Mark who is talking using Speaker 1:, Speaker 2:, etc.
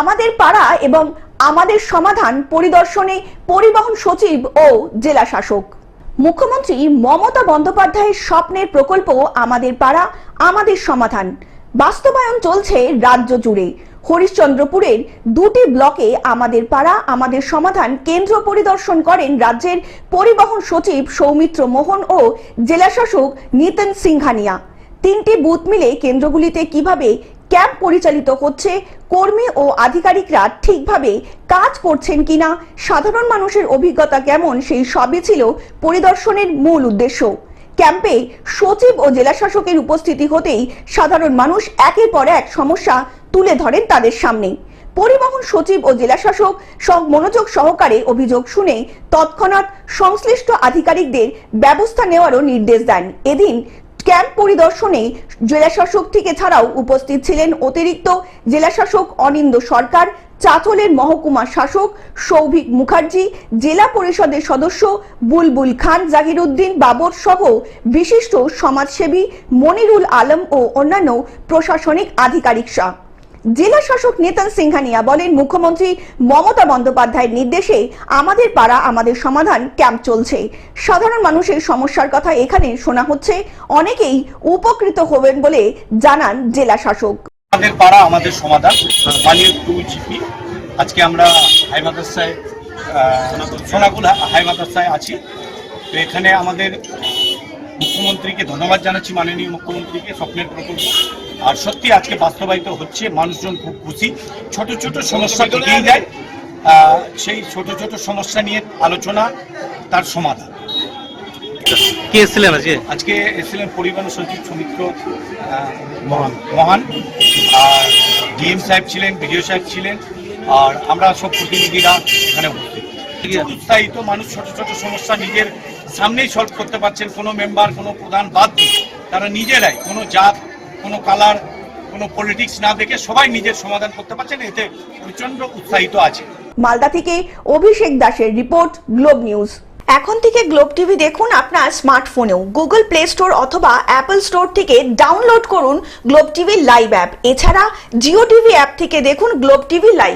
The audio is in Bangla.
Speaker 1: আমাদের পাড়া এবং আমাদের সমাধান পরিদর্শনে পরিবহন সচিব ও জেলা শাসক। মুখ্যমন্ত্রী মমতা বন্দ্যোপাধ্যায়ের স্বপ্নের প্রকল্প আমাদের পাড়া, আমাদের সমাধান। বাস্তবায়ন চলছে রাজ্য জুড়ে। হরিশ্চন্দ্রপুরের দুটি ব্লকে আমাদের পাড়া, আমাদের সমাধান কেন্দ্র পরিদর্শন করেন রাজ্যের পরিবহন সচিব সৌমিত্র মোহন ও জেলাশাসক নিতিন সিংহানিয়া। তিনটি বুথ মিলে কেন্দ্রগুলিতে কীভাবে ক্যাম্প পরিচালিত হচ্ছে। কর্মী ও আধিকারিকরা ঠিকভাবে কাজ করছেন কিনা, সাধারণ মানুষের অভিজ্ঞতা কেমন, সেই সবই ছিল পরিদর্শনের মূল উদ্দেশ্য। ক্যাম্পে সচিব ও জেলাশাসকের উপস্থিতি হতেই সাধারণ মানুষ একের পর এক সমস্যা তুলে ধরেন তাদের সামনে। পরিবহন সচিব ও জেলাশাসক সং- মনোযোগ সহকারে অভিযোগ শুনে তৎক্ষণাৎ সংশ্লিষ্ট আধিকারিকদের ব্যবস্থা নেওয়ারও নির্দেশ দেন। এদিন ক্যাম্প পরিদর্শনে জেলাশাসক থেকে ছাড়াও উপস্থিত ছিলেন অতিরিক্ত জেলাশাসক অনিন্দ সরকার, চাঁচলের মহকুমা শাসক সৌভিক মুখার্জি, জেলা পরিষদের সদস্য বুলবুল খান জাহিরুদ্দিন বাবর সহ বিশিষ্ট সমাজসেবী মনিরুল আলম ও অন্যান্য প্রশাসনিক আধিকারিকরা জেলা শাসক নেতান সিংহানিয়া বলেন মুখ্যমন্ত্রী মমতা বন্দ্যোপাধ্যায়ের নির্দেশে আমাদের পাড়া আমাদের সমাধান ক্যাম্প চলছে। সাধারণ মানুষের সমস্যার কথা এখানে শোনা হচ্ছে। অনেকেই উপকৃত হবেন বলে জানান জেলা শাসক
Speaker 2: আমাদের পাড়া আমাদের সমাধান মালিক টু জিপি। আজকে আমরা হাই মাদ্রাসায় আহ, সোনাকুল হাই মাদ্রাসায় আছি। তো এখানে আমাদের মুখ্যমন্ত্রীকে ধন্যবাদ জানাচ্ছি মাননীয় মুখ্যমন্ত্রীকে স্বপ্নের প্রকল্প। আর সত্যি আজকে বাস্তবায়িত হচ্ছে মানুষজন খুব খুশি। ছোট ছোট সমস্যা থেকেই যায়। সেই ছোট ছোট সমস্যা নিয়ে আলোচনা তার সমাধান।
Speaker 3: কে এসেছিলেন আজকে?
Speaker 2: আজকে এসেছিলেন পরিবহন সচিব সৌমিত্র মহান মহান। আর ডিএম সাহেব ছিলেন বিডিও সাহেব ছিলেন আর আমরা সব প্রতিনিধিরা এখানে উৎসাহিত মানুষ ছোট ছোট সমস্যা নিজের সামনেই সলভ করতে পারছেন। কোনো মেম্বার কোনো প্রধান বাদ দিয়ে তারা নিজেরাই কোনো জাত কোনো কালার কোনো পলিটিক্স না দেখে সবাই নিজের সমাধান করতে পারছেন, এতে প্রচণ্ড উৎসাহিত আছে।
Speaker 1: মালদা থেকে অভিষেক দাসের রিপোর্ট, গ্লোব নিউজ। এখন থেকে গ্লোব টিভি দেখুন আপনার স্মার্টফোনেও। গুগল প্লে স্টোর অথবা অ্যাপল স্টোর থেকে ডাউনলোড করুন গ্লোব টিভি লাইভ অ্যাপ। এছাড়া জিও টিভি অ্যাপ থেকে দেখুন গ্লোব টিভি লাইভ।